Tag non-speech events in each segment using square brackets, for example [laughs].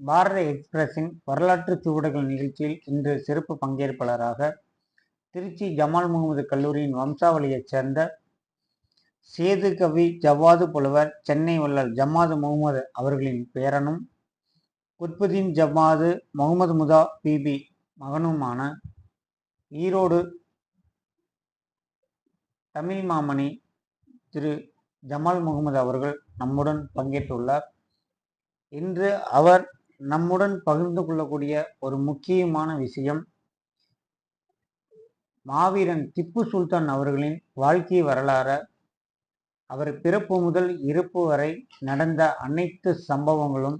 பாரத எக்ஸ்பிரஸின் வரலாற்று சுவடுகள் நிகழ்ச்சியில் இன்று சிறப்பு பங்கேற்பாளராக திருச்சி ஜமால் முகமது கல்லூரியின் வம்சாவளியைச் சேர்ந்த சேது கவி ஜவாது புலவர் சென்னை வள்ளல் ஜமாது முகமது அவர்களின் பேரனும் குத்புதீன் ஜமாது முகமது முதா பிபி மகனுமான ஈரோடு தமிழ் மாமணி திரு ஜமால் முகமது அவர்கள் நம்முடன் பங்கேற்றுள்ளார். இன்று அவர் நம்முடன் பகிர்ந்து கொள்ளக்கூடிய ஒரு முக்கியமான விஷயம் மாவீரன் திப்பு சுல்தான் அவர்களின் வாழ்க்கை வரலாறு. அவர் பிறப்பு முதல் இறப்பு வரை நடந்த அனைத்து சம்பவங்களும்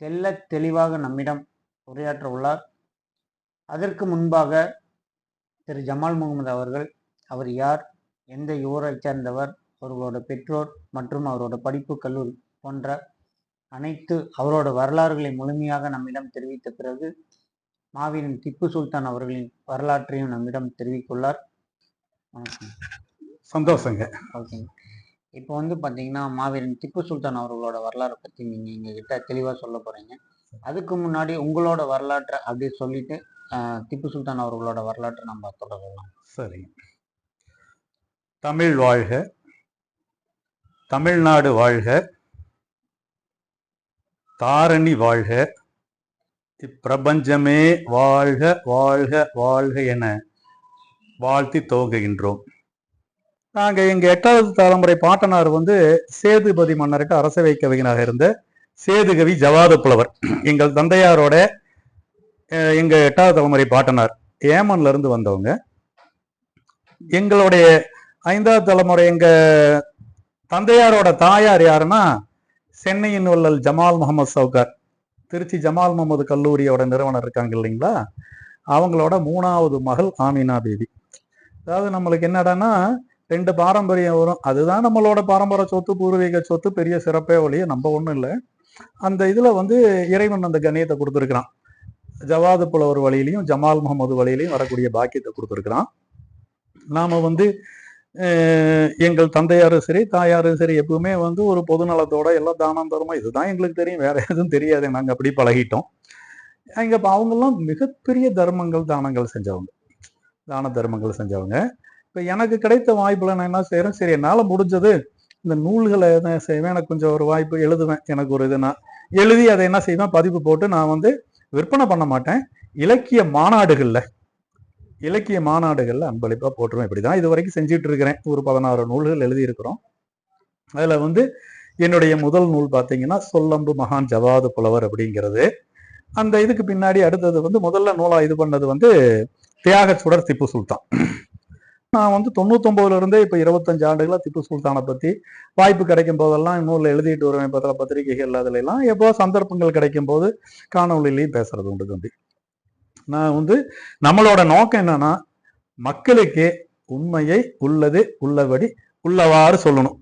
தெல்ல தெளிவாக நம்மிடம் உரையாற்ற உள்ளார். அதற்கு முன்பாக திரு ஜமால் முகமது அவர்கள் அவர் யார் எந்த ஊரைச் சேர்ந்தவர் அவர்களோட பெற்றோர் மற்றும் அவரோட படிப்பு கல்லூரி போன்ற அனைத்து அவரோட வரலாறுகளை முழுமையாக நம்மிடம் தெரிவித்த பிறகு மாவீரன் திப்பு சுல்தான் அவர்களின் வரலாற்றையும் நம்மிடம் தெரிவித்துள்ளார். சந்தோஷங்க. ஓகேங்க இப்போ வந்து பார்த்தீங்கன்னா மாவீரன் திப்பு சுல்தான் அவர்களோட வரலாறை பற்றி நீங்கள் எங்ககிட்ட தெளிவாக சொல்ல போகிறீங்க அதுக்கு முன்னாடி உங்களோட வரலாற்றை அப்படியே சொல்லிட்டு திப்பு சுல்தான் அவர்களோட வரலாற்றை நம்ம தொடரலாம். சரிங்க. தமிழ் வாழ்க. தமிழ்நாடு வாழ்க. தாரணி வாழ்க. இப்பிரபஞ்சமே வாழ்க வாழ்க வாழ்க என வாழ்த்தி துவங்குகின்றோம். நாங்கள் எங்கள் எட்டாவது தலைமுறை பாட்டனார் வந்து சேதுபதி மன்னருக்கு அரசவை கவிஞனாக இருந்த சேதுகவி ஜவாத புலவர் எங்கள் தந்தையாரோட எங்கள் எட்டாவது தலைமுறை பாட்டனார் ஏமன்ல இருந்து வந்தவங்க. எங்களுடைய ஐந்தாவது தலைமுறை எங்கள் தந்தையாரோட தாயார் யாருன்னா சென்னையின் வள்ளல் ஜமால் முகமது சவுகார். திருச்சி ஜமால் முகமது கல்லூரியோட நிறுவனர் இருக்காங்க இல்லைங்களா? அவங்களோட மூணாவது மகள் ஆமினா தேவி. அதாவது நம்மளுக்கு என்னடான்னா ரெண்டு பாரம்பரியம் வரும். அதுதான் நம்மளோட பாரம்பரிய சொத்து பூர்வீக சொத்து பெரிய சிறப்பே ஒழிய நம்ம ஒன்றும் இல்லை. அந்த இதில் வந்து இறைவன் அந்த கண்ணியத்தை கொடுத்துருக்கிறான். ஜவாது புலவர் வழியிலையும் ஜமால் முகமது வழியிலையும் வரக்கூடிய பாக்கியத்தை கொடுத்துருக்குறான். நாம் வந்து எங்கள் தந்தையாரும் சரி தாயாரும் சரி எப்பவுமே வந்து ஒரு பொதுநலத்தோட எல்லாம் தானம் தருமா இதுதான் எங்களுக்கு தெரியும். வேற எதுவும் தெரியாது. நாங்கள் அப்படி பழகிட்டோம். அங்க இப்போ அவங்கெல்லாம் மிகப்பெரிய தர்மங்கள் தானங்கள் செஞ்சவங்க. தான தர்மங்கள் செஞ்சவங்க. இப்போ எனக்கு கிடைத்த வாய்ப்பில் நான் என்ன செய்யறேன் சரி என்னால் முடிஞ்சது இந்த நூல்களை என்ன செய்வேன்? எனக்கு கொஞ்சம் ஒரு வாய்ப்பு எழுதுவேன். எனக்கு ஒரு இதுனா எழுதி அதை என்ன செய்வேன்? பதிப்பு போட்டு நான் வந்து விற்பனை பண்ண மாட்டேன். இலக்கிய மாநாடுகளில் இலக்கிய மாநாடுகள்ல அன்பளிப்பா போட்டுருவேன். இப்படிதான் இது வரைக்கும் செஞ்சுட்டு இருக்கிறேன். ஒரு பதினாறு நூல்கள் எழுதியிருக்கிறோம். அதில் வந்து என்னுடைய முதல் நூல் பார்த்தீங்கன்னா சொல்லம்பு மகான் ஜவாது புலவர் அப்படிங்கிறது. அந்த இதுக்கு பின்னாடி அடுத்தது வந்து முதல்ல நூலாக இது பண்ணது வந்து தியாக சுடர் திப்பு சுல்தான். நான் வந்து தொண்ணூத்தொம்பதுல இருந்தே இப்போ இருபத்தஞ்சு ஆண்டுகளாக திப்பு சுல்தானை பற்றி வாய்ப்பு கிடைக்கும் போதெல்லாம் நூலில் எழுதிட்டு வருவேன். பத்திர பத்திரிகைகள் அதுல எல்லாம் எப்போ சந்தர்ப்பங்கள் கிடைக்கும் போது காணொலியிலையும் பேசுறது உண்டு தம்பி. நான் வந்து நம்மளோட நோக்கம் என்னன்னா மக்களுக்கு உண்மையை உள்ளது உள்ளபடி உள்ளவாறு சொல்லணும்.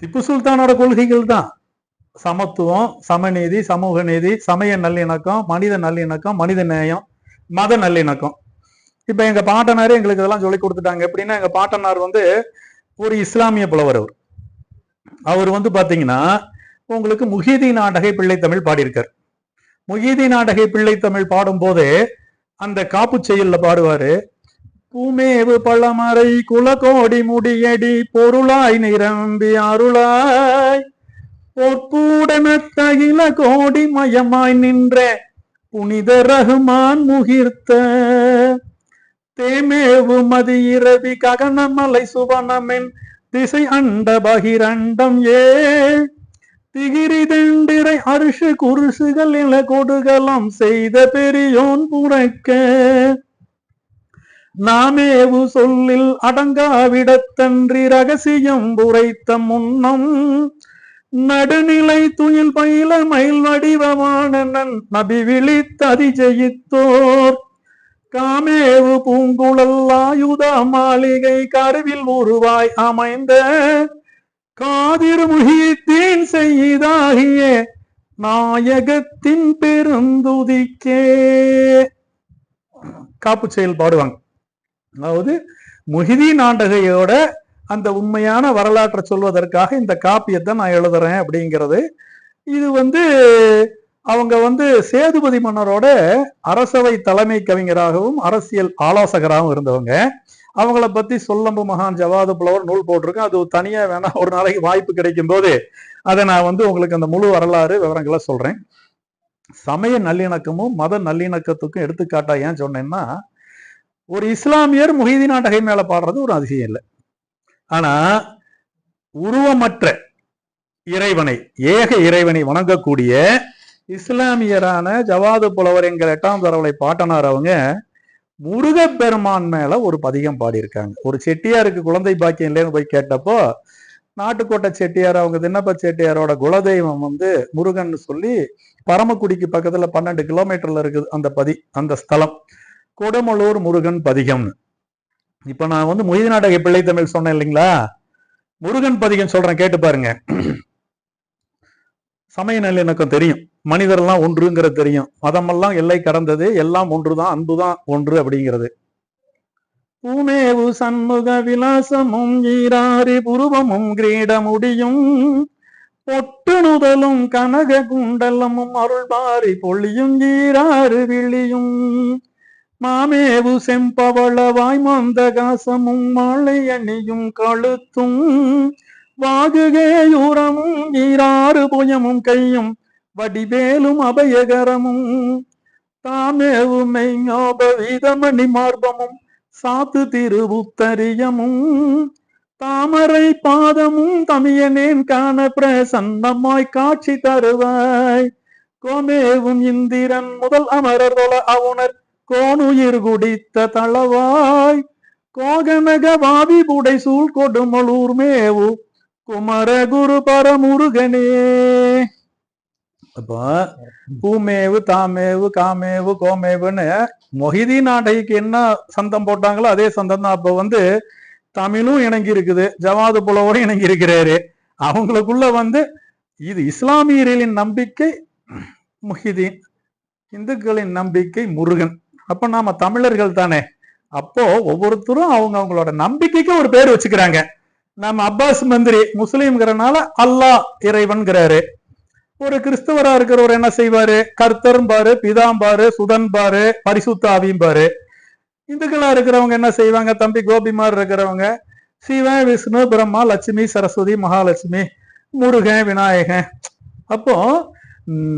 திப்பு சுல்தானோட கொள்கைகள் தான். சமத்துவம் சமநீதி சமூக நீதி சமய நல்லிணக்கம் மனித நல்லிணக்கம் மனித நேயம் மத நல்லிணக்கம். இப்ப எங்க பாட்டனாரே எங்களுக்கு இதெல்லாம் சொல்லி கொடுத்துட்டாங்க. எப்படின்னா எங்க பாட்டனார் வந்து ஒரு இஸ்லாமிய புலவர் அவர். அவர் வந்து பாத்தீங்கன்னா உங்களுக்கு முஹீதி நாடகை பிள்ளை தமிழ் பாடியிருக்கார். முஹீதி நாடகை பிள்ளை தமிழ் பாடும்போது அந்த காப்பு செயல்ல பாடுவாரு. பூமேவு பழமறை குலகோடி முடியடி பொருளாய் நிரம்பி அருளாய். பொற்பூடன தகில கோடி மயமாய் நின்ற புனித ரகுமான் முகிர்த்த. தேமேவு மதி இரவி ககனமலை சுவனமென் திசை அண்ட பகிரண்டம் ஏ. திகிரி தண்டிரை அரிசு குருசுகள் இல கொடுகலம் செய்த பெரியோன் புறக்க நாமேவு சொல்லில் அடங்காவிடத்தன்றி ரகசியம் உரைத்த முன்னம் நடுநிலை துயில் பயில மயில் வடிவமான நன் நபி விழித்ததி ஜெயித்தோர் காமேவு பூங்குழல் ஆயுத மாளிகை கருவில் உருவாய் அமைந்த காதிர் முகித்தீன் செய்தாகிய நாயகத்தின் பெருந்துதிக்கே. காப்பு செயல் பாடுவாங்க. அதாவது முகிதி நாண்டகையோட அந்த உண்மையான வரலாற்றை சொல்வதற்காக இந்த காப்பியத்தை நான் எழுதுறேன் அப்படிங்கிறது. இது வந்து அவங்க வந்து சேதுபதி மன்னரோட அரசவை தலைமை கவிஞராகவும் அரசியல் ஆலோசகராகவும் இருந்தவங்க. அவங்கள பத்தி சொல்லம்பு மகான் ஜவாது புலவர் நூல் போட்டிருக்கேன் அது தனியா வேணா ஒரு நாளைக்கு வாய்ப்பு கிடைக்கும் போது அதை நான் வந்து உங்களுக்கு அந்த முழு வரலாறு விவரங்களை சொல்றேன். சமய நல்லிணக்கமும் மத நல்லிணக்கத்துக்கும் எடுத்துக்காட்டா ஏன் சொன்னேன்னா ஒரு இஸ்லாமியர் முஹிதீன் நாட்டகை மேல பாடுறது ஒரு அதிசயம் இல்லை. ஆனா உருவமற்ற இறைவனை ஏக இறைவனை வணங்கக்கூடிய இஸ்லாமியரான ஜவாது புலவர் எங்கள் எட்டாம் தரவலை பாட்டனார் அவங்க முருகப்பெருமான் மேல ஒரு பதிகம் பாடியிருக்காங்க. ஒரு செட்டியாருக்கு குழந்தை பாக்கியம் இல்லைன்னு போய் கேட்டப்போ நாட்டுக்கோட்டை செட்டியார் அவங்க தின்னப்ப செட்டியாரோட குலதெய்வம் வந்து முருகன் சொல்லி பரமக்குடிக்கு பக்கத்துல பன்னெண்டு கிலோமீட்டர்ல இருக்குது அந்த பதி அந்த ஸ்தலம். கொடுமலூர் முருகன் பதிகம்னு. இப்ப நான் வந்து மொய்தி நாடக பிள்ளை தமிழ் சொன்னேன் இல்லைங்களா? முருகன் பதிகம் சொல்றேன் கேட்டு பாருங்க. சமய நல்லிணக்கம் தெரியும். மனிதரெல்லாம் ஒன்றுங்கிறது தெரியும். மதமெல்லாம் எல்லை கடந்தது. எல்லாம் ஒன்றுதான். அன்புதான் ஒன்று அப்படிங்கிறது. பூமேவு சண்முக விலாசமும் ஈராறு புருவமும் கிரீடமுடியும் பொட்டுணுதலும் கனக குண்டலமும் அருள்பாரி பொழியும் ஈராறு விழியும். மாமேவு செம்பவள வாய்மந்த காசமும் மாலை அணியும் கழுத்தும். வாகுகேயூரமும் ஈராறு புயமும் கையும் வடிவேலும் அபயகரமும். தாமேவு மெய்ஞோப மார்பமும் சாத்து திருவுத்தரியமும். தாமரை பாதமும் தமியனேன் காண பிரசன்னமாய் காட்சி தருவாய். கோமேவும் இந்திரன் முதல் அமரர் தொழ அவுணர் கோணுயிர் குடித்த தளவாய். கோகனக வாவி புடை சூழ் கொடுமலூர் மேவு குமர குரு பரமுருகனே. அப்போ பூமேவு தாமேவு காமேவு கோமேவுன்னு மொஹிதி நாடைக்கு என்ன சந்தம் போட்டாங்களோ அதே சந்தம் தான் அப்போ வந்து தமிழும் இணங்கி இருக்குது ஜவாது புலவரும் இணங்கி இருக்கிறாரு அவங்களுக்குள்ள வந்து இது இஸ்லாமியர்களின் நம்பிக்கை முஹிதீன் இந்துக்களின் நம்பிக்கை முருகன். அப்ப நாம தமிழர்கள் தானே. அப்போ ஒவ்வொருத்தரும் அவங்க அவங்களோட நம்பிக்கைக்கு ஒரு பேர் வச்சுக்கிறாங்க. நம்ம அப்பாஸ் மந்திரி முஸ்லீம்ங்கிறனால அல்லாஹ் இறைவன்கிறாரு. ஒரு கிறிஸ்தவரா இருக்கிறவர் என்ன செய்வாரு? கர்த்தர்பாரு பிதாம்பாரு சுதன்பாரு பரிசுத்த ஆவியும்பாரு இந்துக்களா இருக்கிறவங்க என்ன செய்வாங்க? தம்பி கோபிமார் இருக்கிறவங்க. சிவன் விஷ்ணு பிரம்மா லட்சுமி சரஸ்வதி மகாலட்சுமி முருகன் விநாயகன். அப்போ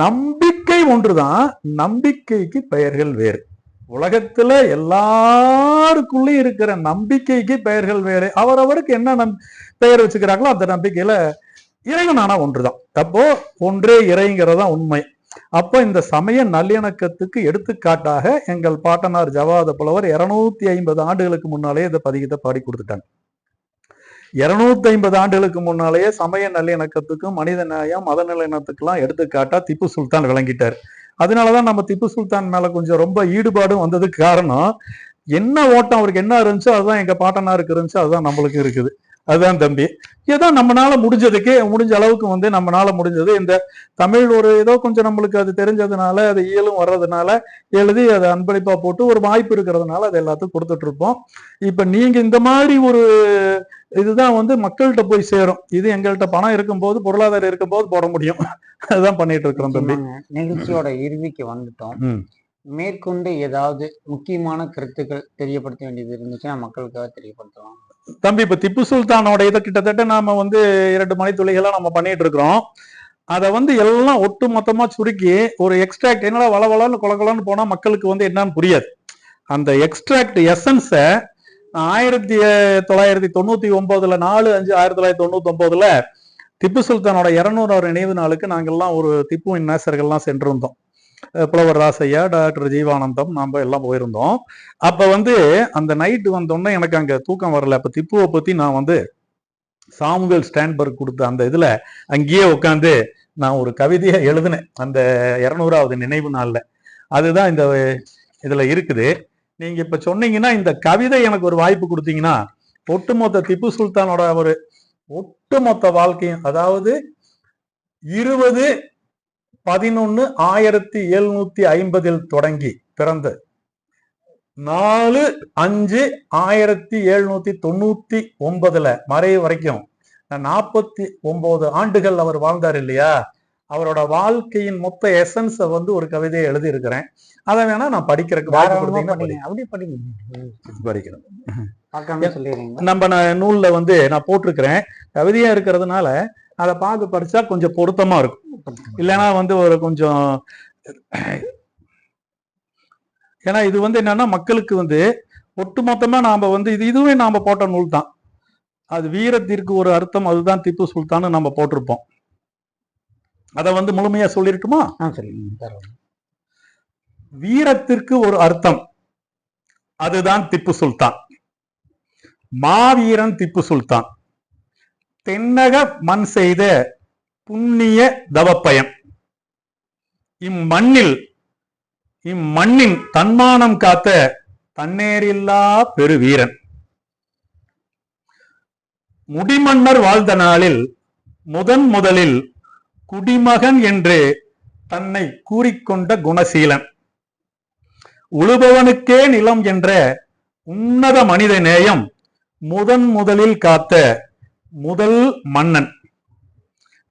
நம்பிக்கை ஒன்றுதான் நம்பிக்கைக்கு பெயர்கள் வேறு. உலகத்துல எல்லாருக்குள்ளயும் இருக்கிற நம்பிக்கைக்கு பெயர்கள் வேறு. அவரவருக்கு என்ன நம் பெயர் வச்சுக்கிறாங்களோ அந்த நம்பிக்கையில இறைவன் ஆனா ஒன்றுதான். அப்போ ஒன்றே இறைங்கிறதா உண்மை. அப்போ இந்த சமய நல்லிணக்கத்துக்கு எடுத்துக்காட்டாக எங்கள் பாட்டனார் ஜவாத புலவர் இருநூத்தி ஐம்பது ஆண்டுகளுக்கு முன்னாலே இந்த பதிகத்தை பாடி கொடுத்துட்டாங்க. இருநூத்தி ஐம்பது ஆண்டுகளுக்கு முன்னாலேயே சமய நல்லிணக்கத்துக்கும் மனித நியாயம் மத நல்லிணத்துக்கெல்லாம் எடுத்துக்காட்டா திப்பு சுல்தான் விளங்கிட்டார். அதனாலதான் நம்ம திப்பு சுல்தான் மேல கொஞ்சம் ரொம்ப ஈடுபாடும் வந்ததுக்கு காரணம் என்ன ஓட்டம் அவருக்கு என்ன இருந்துச்சோ அதுதான் எங்க பாட்டனாருக்கு இருந்துச்சோ அதுதான் நம்மளுக்கு இருக்குது. அதுதான் தம்பி. ஏதோ நம்மளால முடிஞ்சதுக்கு முடிஞ்ச அளவுக்கு வந்து நம்மளால முடிஞ்சது. இந்த தமிழ் ஒரு ஏதோ கொஞ்சம் நம்மளுக்கு அது தெரிஞ்சதுனால அது இயலும் வர்றதுனால எழுதி அதை அன்பளிப்பா போட்டு ஒரு வாய்ப்பு இருக்கிறதுனால அது எல்லாத்துக்கும் கொடுத்துட்டு இருப்போம். இப்ப நீங்க இந்த மாதிரி ஒரு இதுதான் வந்து மக்கள்கிட்ட போய் சேரும். இது எங்கள்கிட்ட பணம் இருக்கும்போது பொருளாதாரம் இருக்கும்போது போட முடியும். [laughs] அதுதான் பண்ணிட்டு இருக்கிறோம் தம்பி. நிகழ்ச்சியோட இறுதிக்கு வந்துட்டோம். மேற்கொண்டு ஏதாவது முக்கியமான கருத்துக்கள் தெரியப்படுத்த வேண்டியது இருந்துச்சுன்னா மக்களுக்காக தெரியப்படுத்தலாம். தம்பி இப்ப திப்பு சுல்தானோட இதை கிட்டத்தட்ட நாம வந்து இரண்டு மணித்துளிகளா நம்ம பண்ணிட்டு இருக்கிறோம். அதை வந்து எல்லாம் ஒட்டு மொத்தமா சுருக்கி ஒரு எக்ஸ்ட்ராக்ட் என்னடா வளவளன்னு கொலகொலன்னு போனா மக்களுக்கு வந்து என்னன்னு புரியாது. அந்த எக்ஸ்ட்ராக்ட் எசன்ஸ ஆயிரத்தி தொள்ளாயிரத்தி தொண்ணூத்தி ஒன்பதுல நாலு அஞ்சு ஆயிரத்தி தொள்ளாயிரத்தி தொண்ணூத்தி ஒன்பதுல திப்பு சுல்தானோட இருநூறாவது நினைவு நாளுக்கு நாங்கள்லாம் ஒரு திப்புவின் நேசர்கள்லாம் சென்றிருந்தோம். புலவர் ராசையா டாக்டர் ஜீவானந்தம் நாம எல்லாம் போயிருந்தோம். அப்ப வந்து அந்த நைட்டு வந்தோடனே எனக்கு அங்க தூக்கம் வரல. அப்ப திப்புவை பத்தி நான் வந்து சாமுவேல் ஸ்டான்பர்க் கொடுத்த அந்த இதுல அங்கேயே உட்காந்து நான் ஒரு கவிதையை எழுதினேன். அந்த இருநூறாவது நினைவு நாள்ல. அதுதான் இந்த இதுல இருக்குது. நீங்க இப்ப சொன்னீங்கன்னா இந்த கவிதை எனக்கு ஒரு வாய்ப்பு கொடுத்தீங்கன்னா ஒட்டுமொத்த திப்பு சுல்தானோட ஒரு ஒட்டுமொத்த வாழ்க்கையும் அதாவது இருபது பதினொன்னு ஆயிரத்தி எழுநூத்தி ஐம்பதில் தொடங்கி பிறந்து நாலு அஞ்சு ஆயிரத்தி எழுநூத்தி தொண்ணூத்தி ஒன்பதுல மறைவு வரைக்கும் நாற்பத்தி ஒன்பது ஆண்டுகள் அவர் வாழ்ந்தார் இல்லையா? அவரோட வாழ்க்கையின் மொத்த எசன்ஸை வந்து ஒரு கவிதையை எழுதியிருக்கிறேன். அதை வேணா நான் படிக்கிறதுக்கு வாய்ப்பு தாராளமா கொடுத்தீங்கன்னா படிங்க அப்படியே படிங்க ம், படிக்கிறேன் பார்க்காம சொல்லிடுறீங்க நம்ம நான் நூல்ல வந்து நான் போட்டிருக்கிறேன். கவிதையா இருக்கிறதுனால அதை பார்த்து படிச்சா கொஞ்சம் பொருத்தமா இருக்கும். இல்லைன்னா வந்து ஒரு கொஞ்சம் ஏன்னா இது வந்து என்னன்னா மக்களுக்கு வந்து ஒட்டுமொத்தமா நாம வந்து இது இதுவே நாம போட்ட நூல் தான் அது வீரத்திற்கு ஒரு அர்த்தம் அதுதான் திப்பு சுல்தான்னு நம்ம போட்டிருப்போம். அதை வந்து முழுமையா சொல்லிருக்குமா. வீரத்திற்கு ஒரு அர்த்தம். அதுதான் திப்பு சுல்தான். மாவீரன் திப்பு சுல்தான். தென்னக மண் செய்த புண்ணிய தவப்பயன் இம்மண்ணில் இம்மண்ணின் தன்மானம் காத்த தன்னேரில்லா பெருவீரன். முடிமன்னர் வாழ்ந்த நாளில் முதன் முதலில் குடிமகன் என்று தன்னை கூறிக்கொண்ட குணசீலன். உழுபவனுக்கே நிலம் என்ற உன்னத மனித நேயம் முதன் முதலில் காத்த முதல் மன்னன்.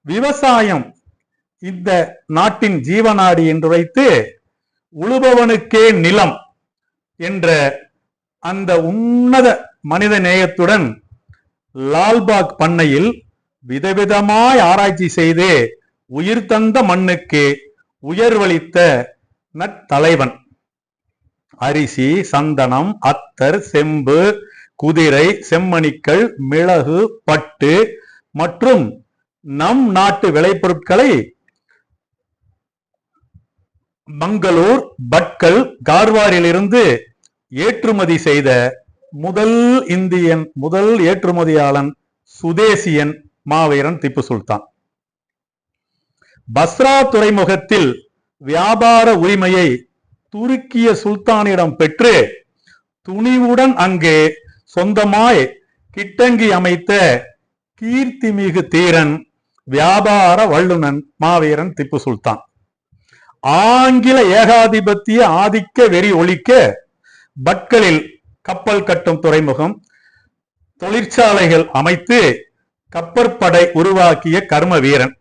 விவசாயம் இந்த நாட்டின் ஜீவநாடி என்று வைத்து உழுபவனுக்கே நிலம் என்ற அந்த உன்னத மனித நேயத்துடன் லால்பாக் பண்ணையில் விதவிதமாய் ஆராய்ச்சி செய்து உயிர் தந்த மண்ணுக்கு உயர்வளித்த நற்தலைவன் அரிசி சந்தனம் அத்தர் செம்பு குதிரை செம்மணிக்கள் மிளகு பட்டு மற்றும் நம் நாட்டு விளைபொருட்களை மங்களூர் பட்கல் கார்வாரிலிருந்து ஏற்றுமதி செய்த முதல் இந்தியன் முதல் ஏற்றுமதியாளன் சுதேசியன் மாவீரன் திப்பு சுல்தான். பஸ்ரா துறைமுகத்தில் வியாபார உரிமையை துருக்கிய சுல்தானிடம் பெற்று துணிவுடன் அங்கே சொந்தமாய் கிட்டங்கி அமைத்த கீர்த்திமிகு தீரன் வியாபார வல்லுனன் மாவீரன் திப்பு சுல்தான். ஆங்கில ஏகாதிபத்திய ஆதிக்க வெறி ஒழிக்க பட்களில் கப்பல் கட்டும் துறைமுகம் தொழிற்சாலைகள் அமைத்து கப்பற்படை உருவாக்கிய கர்ம வீரன்.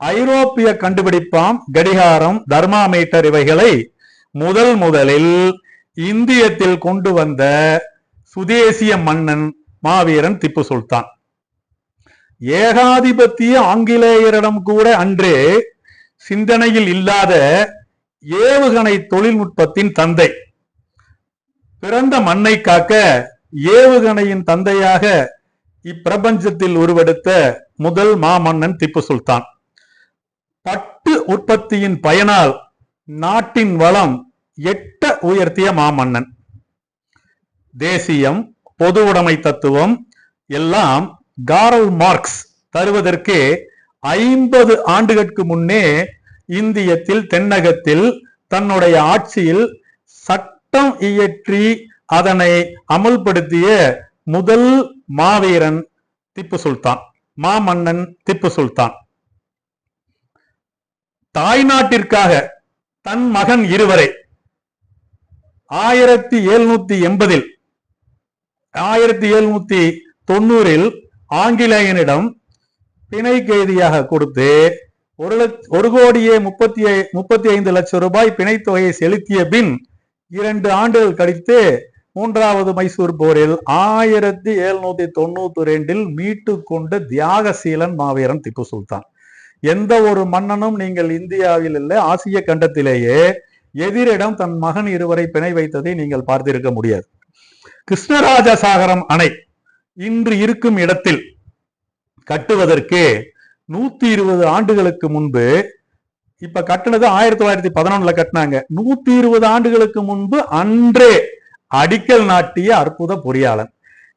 ஐரோப்பிய கண்டுபிடிப்பாம் கடிகாரம் தர்மாமீட்டர் இவைகளை முதல் முதலில் இந்தியத்தில் கொண்டு வந்த சுதேசிய மன்னன் மாவீரன் திப்பு சுல்தான். ஏகாதிபத்திய ஆங்கிலேயரிடம் கூட அன்றே சிந்தனையில் இல்லாத ஏவுகணை தொழில்நுட்பத்தின் தந்தை. பிறந்த மண்ணை காக்க ஏவுகணையின் தந்தையாக இப்பிரபஞ்சத்தில் உருவெடுத்த முதல் மாமன்னன் திப்பு சுல்தான். பட்டு உற்பத்தியின் பயனால் நாட்டின் வளம் எட்ட உயர்த்திய மாமன்னன். தேசியம் பொது உடைமை தத்துவம் எல்லாம் காரல் மார்க்ஸ் தருவதற்கு ஐம்பது ஆண்டுகளுக்கு முன்னே இந்தியத்தில் தென்னகத்தில் தன்னுடைய ஆட்சியில் சட்டம் இயற்றி அதனை அமல்படுத்திய முதல் மாவீரன் திப்பு சுல்தான். மாமன்னன் திப்பு சுல்தான். தாய்நாட்டிற்காக தன் மகன் இருவரை ஆயிரத்தி எழுநூத்தி எண்பதில் ஆயிரத்தி எழுநூத்தி தொண்ணூறில் ஆங்கிலேயனிடம் பிணை கைதியாக கொடுத்து ஒரு லட்ச ஒரு கோடியே முப்பத்தி முப்பத்தி ஐந்து லட்சம் ரூபாய் பிணைத் தொகையை செலுத்திய பின் இரண்டு ஆண்டுகள் கழித்து மூன்றாவது மைசூர் போரில் ஆயிரத்தி எழுநூத்தி தொண்ணூத்தி ரெண்டில் மீட்டு கொண்ட தியாகசீலன் மாவீரன் திப்பு சுல்தான். எந்த ஒரு மன்னனும் நீங்கள் இந்தியாவில் இல்லை ஆசிய கண்டத்திலேயே எதிரிடம் தன் மகன் இருவரை பிணை வைத்ததை நீங்கள் பார்த்திருக்க முடியாது. கிருஷ்ணராஜ சாகரம் அணை இன்று இருக்கும் இடத்தில் கட்டுவதற்கு நூத்தி இருபது ஆண்டுகளுக்கு முன்பு இப்ப கட்டுனது ஆயிரத்தி தொள்ளாயிரத்தி பதினொன்னுல கட்டினாங்க. நூத்தி இருபது ஆண்டுகளுக்கு முன்பு அன்றே அடிக்கல் நாட்டிய அற்புத பொறியாளன்.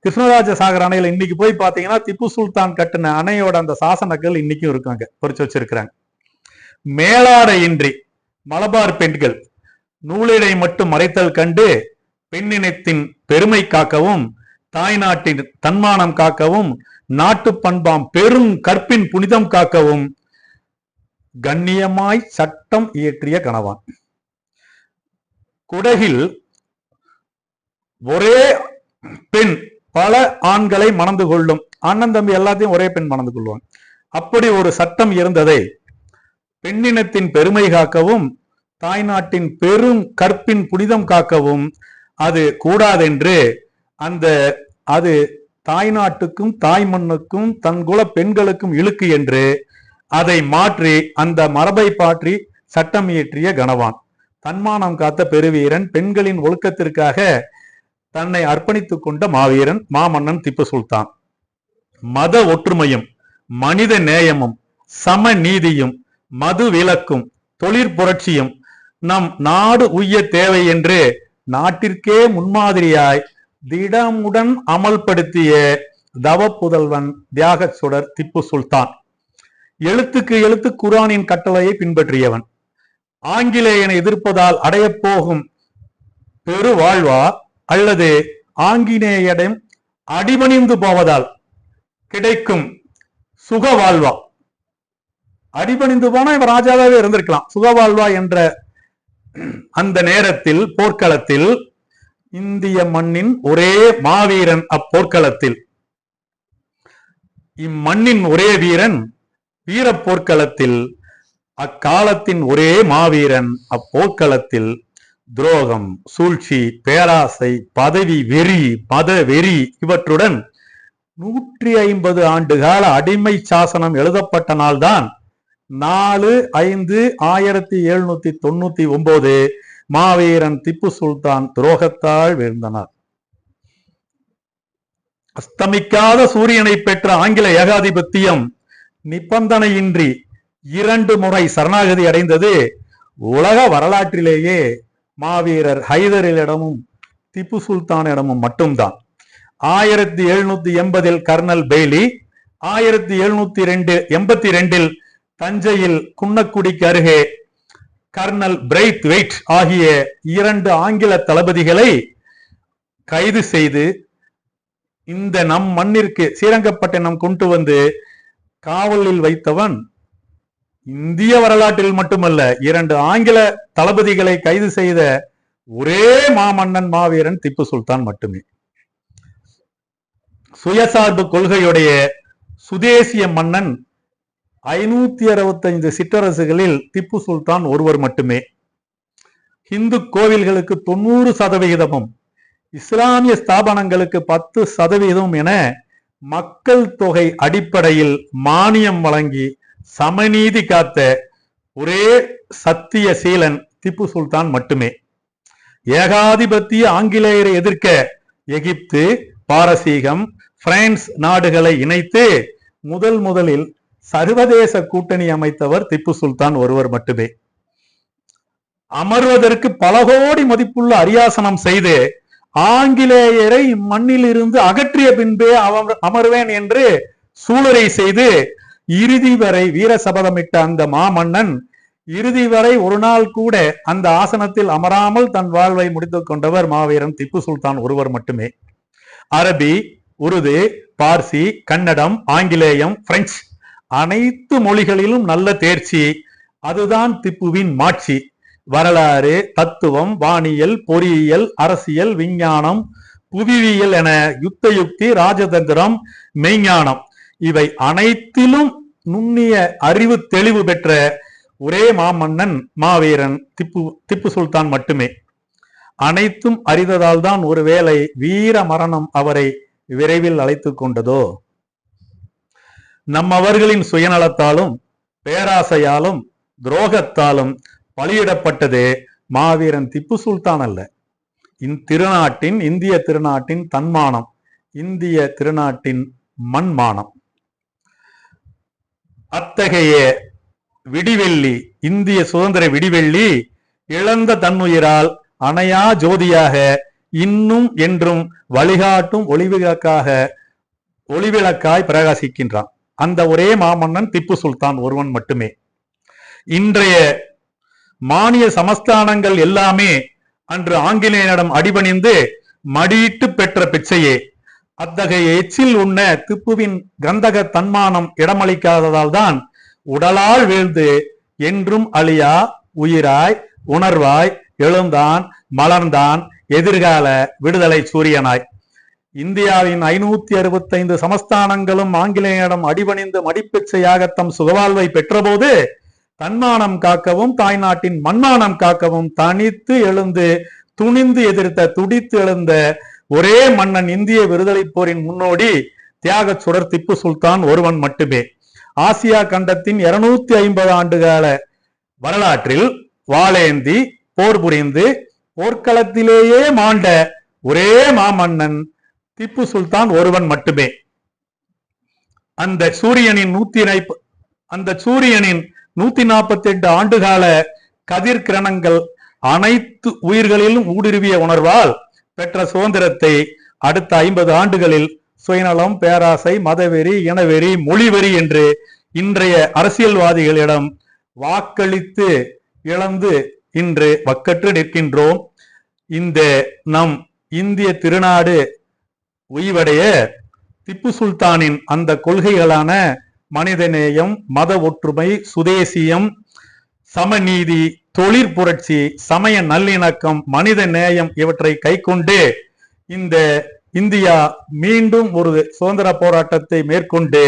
கிருஷ்ணராஜ சாகர் அணையில இன்னைக்கு போய் பாத்தீங்கன்னா திப்பு சுல்தான் கட்டின அணையோட அந்த சாசனங்கள் இன்னைக்கும் இருக்காங்க பொறிச்சு வச்சிருக்கிறாங்க. மேலாடையின்றி மலபார் பெண்கள் நூலிடை மட்டும் மறைத்தல் கண்டு பெண்ணினத்தின் பெருமை காக்கவும் தாய் நாட்டின் தன்மானம் காக்கவும் நாட்டு பண்பாம் பெரும் கற்பின் புனிதம் காக்கவும் கண்ணியமாய் சட்டம் இயற்றிய கணவான். குடகில் ஒரே பெண் பல ஆண்களை மணந்து கொள்ளும். அண்ணன் தம்பி எல்லாத்தையும் ஒரே பெண் மணந்து கொள்வான். அப்படி ஒரு சட்டம் இருந்ததை பெண்ணினத்தின் பெருமை காக்கவும் தாய்நாட்டின் பெரும் கற்பின் புனிதம் காக்கவும் அது கூடாதென்று அந்த அது தாய்நாட்டுக்கும் தாய் மண்ணுக்கும் தன் குல பெண்களுக்கும் இழுக்கு என்று அதை மாற்றி அந்த மரபை பாற்றி சட்டம் இயற்றிய கணவான். தன்மானம் காத்த பெருவீரன் பெண்களின் ஒழுக்கத்திற்காக தன்னை அர்ப்பணித்துக் கொண்ட மாவீரன் மாமன்னன் திப்பு சுல்தான். மத ஒற்றுமையும் மனித நேயமும் சம நீதியும் மது விலக்கும் தொழிற்புரட்சியும் நம் நாடு உய்ய தேவை என்று நாட்டிற்கே முன்மாதிரியாய் திடமுடன் அமல்படுத்திய தவ புதல்வன் தியாக சுடர் திப்பு சுல்தான். எழுத்துக்கு எழுத்து குரானின் கட்டளையை பின்பற்றியவன். ஆங்கிலேயனை எதிர்ப்பதால் அடையப் போகும் பெரு வாழ்வா அல்லது ஆங்கிலேயடம் அடிபணிந்து போவதால் கிடைக்கும் சுக வாழ்வா அடிபணிந்து போனா இவன் ராஜாவே இருந்திருக்கலாம். சுகவாழ்வா என்ற அந்த நேரத்தில் போர்க்களத்தில் இந்திய மண்ணின் ஒரே மாவீரன் அப்போர்க்களத்தில். இம்மண்ணின் ஒரே வீரன் வீர போர்க்களத்தில் அக்காலத்தின் ஒரே மாவீரன் அப்போர்க்களத்தில். துரோகம் சூழ்ச்சி பேராசை பதவி வெறி மத வெறி இவற்றுடன் நூற்றி ஐம்பது ஆண்டு கால அடிமை சாசனம் எழுதப்பட்ட நாள்தான். நாலு ஐந்து ஆயிரத்தி எழுநூத்தி தொண்ணூத்தி ஒன்பது மாவீரன் திப்பு சுல்தான் துரோகத்தால் வீழ்ந்தனர். அஸ்தமிக்காத சூரியனை பெற்ற ஆங்கில ஏகாதிபத்தியம் நிபந்தனையின்றி இரண்டு முறை சரணாகதி அடைந்தது. உலக வரலாற்றிலேயே மாவீரர் ஹைதரிலிடமும் திப்பு சுல்தானிடமும் மட்டும்தான். ஆயிரத்தி எழுநூத்தி எண்பதில் கர்னல் பெய்லி ஆயிரத்தி எழுநூத்தி ரெண்டு எண்பத்தி ரெண்டில் தஞ்சையில் குன்னக்குடிக்கு அருகே கர்னல் பிரைத் வெயிட் ஆகிய இரண்டு ஆங்கில தளபதிகளை கைது செய்து இந்த நம் மண்ணிற்கு ஸ்ரீரங்கப்பட்டினம் கொண்டு வந்து காவலில் வைத்தவன் இந்திய வரலாற்றில் மட்டுமல்ல இரண்டு ஆங்கில தளபதிகளை கைது செய்த ஒரே மாமன்னன் மாவீரன் திப்பு சுல்தான் மட்டுமே. சுயசார்பு கொள்கையுடைய சுதேசிய மன்னன் ஐநூத்தி அறுபத்தைந்து சிற்றரசுகளில் திப்பு சுல்தான் ஒருவர் மட்டுமே. இந்து கோவில்களுக்கு தொண்ணூறு சதவிகிதமும் இஸ்லாமிய ஸ்தாபனங்களுக்கு பத்து சதவிகிதம் என மக்கள் தொகை அடிப்படையில் மானியம் வழங்கி சமநீதி காத்த ஒரே சத்திய சீலன் திப்பு சுல்தான் மட்டுமே. ஏகாதிபத்திய ஆங்கிலேயரை எதிர்க்க எகிப்து பாரசீகம் பிரான்ஸ் நாடுகளை இணைத்து முதல் முதலில் சர்வதேச கூட்டணி அமைத்தவர் திப்பு சுல்தான் ஒருவர் மட்டுமே. அமர்வதற்கு பல கோடி மதிப்புள்ள அரியாசனம் செய்து ஆங்கிலேயரை மண்ணில் இருந்து அகற்றிய பின்பே அமர்வேன் என்று சூளுரை செய்து இறுதி வரை வீர சபதமிட்ட அந்த மாமன்னன் இறுதி வரை ஒரு நாள் கூட அந்த ஆசனத்தில் அமராமல் தன் வாழ்வை முடித்துக் கொண்டவர் மாவீரன் திப்பு சுல்தான் ஒருவர் மட்டுமே. அரபி உருது பார்சி கன்னடம் ஆங்கிலேயம் பிரெஞ்சு அனைத்து மொழிகளிலும் நல்ல தேர்ச்சி. அதுதான் திப்புவின் மாட்சி. வரலாறு தத்துவம் வானியல் பொறியியல் அரசியல் விஞ்ஞானம் புவியியல் என யுத்த யுக்தி ராஜதந்திரம் மெய்ஞானம். இவை அனைத்திலும் நுண்ணிய அறிவு தெளிவு பெற்ற ஒரே மாமன்னன் மாவீரன் திப்பு திப்பு சுல்தான் மட்டுமே. அனைத்தும் அறிந்ததால் தான் ஒருவேளை வீர மரணம் அவரை விரைவில் அழைத்து கொண்டதோ? நம்மவர்களின் சுயநலத்தாலும் பேராசையாலும் துரோகத்தாலும் பலியிடப்பட்டதே மாவீரன் திப்பு சுல்தான் அல்ல. இந் திருநாட்டின் இந்திய திருநாட்டின் தன்மானம் இந்திய திருநாட்டின் மண்மானம். அத்தகைய விடிவெள்ளி இந்திய சுதந்திர விடிவெள்ளி இழந்த தன்னுயிரால் அணையா ஜோதியாக இன்னும் என்றும் வழிகாட்டும் ஒளிவிளக்காக ஒளிவிளக்காய் பிரகாசிக்கின்றான். அந்த ஒரே மாமன்னன் திப்பு சுல்தான் ஒருவன் மட்டுமே. இன்றைய மானிய சமஸ்தானங்கள் எல்லாமே அன்று ஆங்கிலேயனிடம் அடிபணிந்து மடியிட்டு பெற்ற பிச்சையே. அத்தகைய எச்சில் உண்ண திப்புவின் கந்தக தன்மானம் இடமளிக்காததால் தான் உடலால் வீழ்ந்து என்றும் அழியா உயிராய் உணர்வாய் எழுந்தான் மலர்ந்தான் எதிர்கால விடுதலை சூரியனாய். இந்தியாவின் ஐநூத்தி அறுபத்தைந்து சமஸ்தானங்களும் ஆங்கிலேயரிடம் அடிபணிந்து மடிப்பிச்சையாக தம் சுகவாழ்வை பெற்றபோது தன்மானம் காக்கவும் தாய்நாட்டின் மண்மானம் காக்கவும் தனித்து எழுந்து துணிந்து எதிர்த்த துடித்து எழுந்த ஒரே மன்னன் இந்திய விடுதலை போரின் முன்னோடி தியாக சுடர் திப்பு சுல்தான் ஒருவன் மட்டுமே. ஆசியா கண்டத்தின் இருநூத்தி ஐம்பது ஆண்டுகால வரலாற்றில் வாளேந்தி போர் புரிந்து போர்க்களத்திலேயே மாண்ட ஒரே மாமன்னன் திப்பு சுல்தான் ஒருவன் மட்டுமே. அந்த சூரியனின் நூத்தி அந்த சூரியனின் நூத்தி நாற்பத்தி எட்டு ஆண்டுகால கதிர் கிரணங்கள் அனைத்து உயிர்களிலும் ஊடுருவிய உணர்வால் பெற்ற சுதந்திரத்தை அடுத்த ஐம்பது ஆண்டுகளில் சுயநலம் பேராசை மதவெறி இனவெறி மொழிவெறி என்று இன்றைய அரசியல்வாதிகளிடம் வாக்களித்து இழந்து இன்று வக்கற்று நிற்கின்றோம். இந்த நம் இந்திய திருநாடு உய்வடைய திப்பு சுல்தானின் அந்த கொள்கைகளான மனிதநேயம் மத ஒற்றுமை சுதேசியம் சமநீதி தொழிற் புரட்சி சமய நல்லிணக்கம் மனித நேயம் இவற்றை கைக்கொண்டு இந்த இந்தியா மீண்டும் ஒரு சுதந்திர போராட்டத்தை மேற்கொண்டு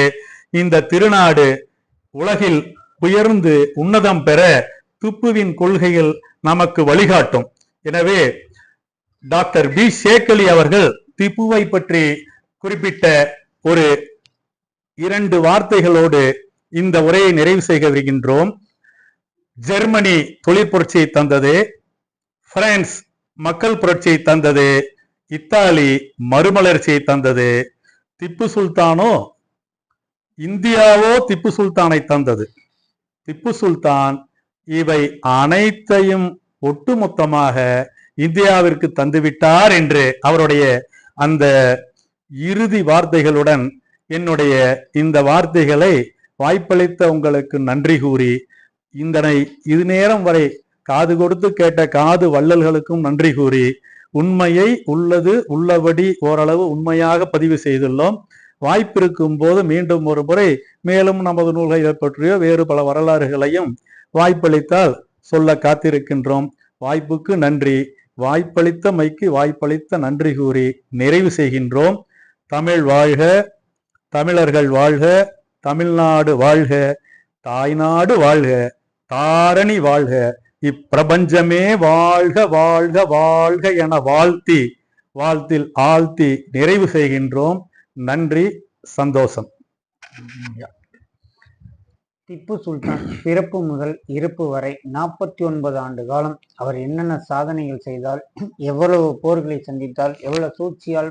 இந்த திருநாடு உலகில் உயர்ந்து உன்னதம் பெற துப்புவின் கொள்கைகள் நமக்கு வழிகாட்டும். எனவே டாக்டர் பி. ஷேக்கலி அவர்கள் திப்புவை பற்றி குறிப்பிட்ட ஒரு இரண்டு வார்த்தைகளோடு இந்த உரையை நிறைவு செய்ய வருகின்றோம் ஜெர்மனி தொழிற்புரட்சியை தந்தது. பிரான்ஸ் மக்கள் புரட்சியை தந்தது. இத்தாலி மறுமலர்ச்சியை தந்தது. திப்பு சுல்தானோ இந்தியாவோ திப்பு சுல்தானை தந்தது. திப்பு சுல்தான் இவை அனைத்தையும் ஒட்டுமொத்தமாக இந்தியாவிற்கு தந்துவிட்டார் என்று அவருடைய அந்த இறுதி வார்த்தைகளுடன் என்னுடைய இந்த வார்த்தைகளை வாய்ப்பளித்த உங்களுக்கு நன்றி கூறி இந்தனை இது நேரம் வரை காது கொடுத்து கேட்ட காது வள்ளல்களுக்கும் நன்றி கூறி உண்மையை உள்ளது உள்ளபடி ஓரளவு உண்மையாக பதிவு செய்துள்ளோம். வாய்ப்பிருக்கும் போது மீண்டும் ஒரு முறை மேலும் நமது நூல்களை பற்றியோ வேறு பல வரலாறுகளையும் வாய்ப்பளித்தால் சொல்ல காத்திருக்கின்றோம். வாய்ப்புக்கு நன்றி. வாய்ப்பளித்த மைக்கு வாய்ப்பளித்த நன்றி கூறி நிறைவு செய்கின்றோம். தமிழ் வாழ்க தமிழர்கள் வாழ்க தமிழ்நாடு வாழ்க தாய்நாடு வாழ்க தாரணி வாழ்க. இப்பிரபஞ்சமே வாழ்க வாழ்க வாழ்க என வாழ்த்தி வாழ்த்தில் ஆழ்த்தி நிறைவு செய்கின்றோம். நன்றி சந்தோஷம். திப்பு சுல்தான் பிறப்பு முதல் இறப்பு வரை நாற்பத்தி ஒன்பது ஆண்டு காலம் அவர் என்னென்ன சாதனைகள் செய்தால் எவ்வளவு போர்களை சந்தித்தால் எவ்வளவு சூழ்ச்சியால்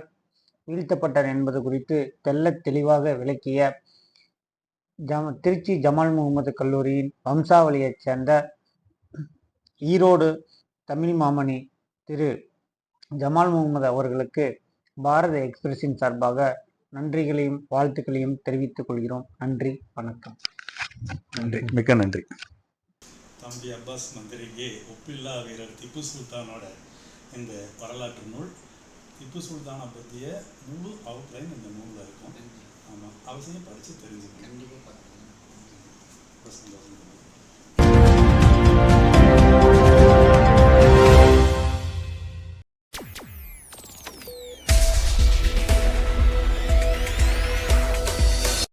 வீழ்த்தப்பட்டார் என்பது குறித்து தெல்ல தெளிவாக விளக்கிய ஜம திருச்சி ஜமால் முகமது கல்லூரியின் வம்சாவளியைச் சேர்ந்த ஈரோடு தமிழ் மாமணி திரு ஜமால் முகமது அவர்களுக்கு பாரத எக்ஸ்பிரஸின் சார்பாக நன்றிகளையும் வாழ்த்துக்களையும் தெரிவித்துக் கொள்கிறோம். நன்றி வணக்கம். நன்றி. மிக்க நன்றி. தம்பி அப்பாஸ் மந்திரிக்கு ஒப்பில்லா வீரர் திப்பு சுல்தானோட இந்த வரலாற்று நூல் திப்பு சுல்தானை பற்றிய முழு அவுட்லைன் இந்த நூலில் இருக்கும். ஆமாம் அவசியம் படித்து தெரிஞ்சுக்கணும். ரொம்ப சந்தோஷம்.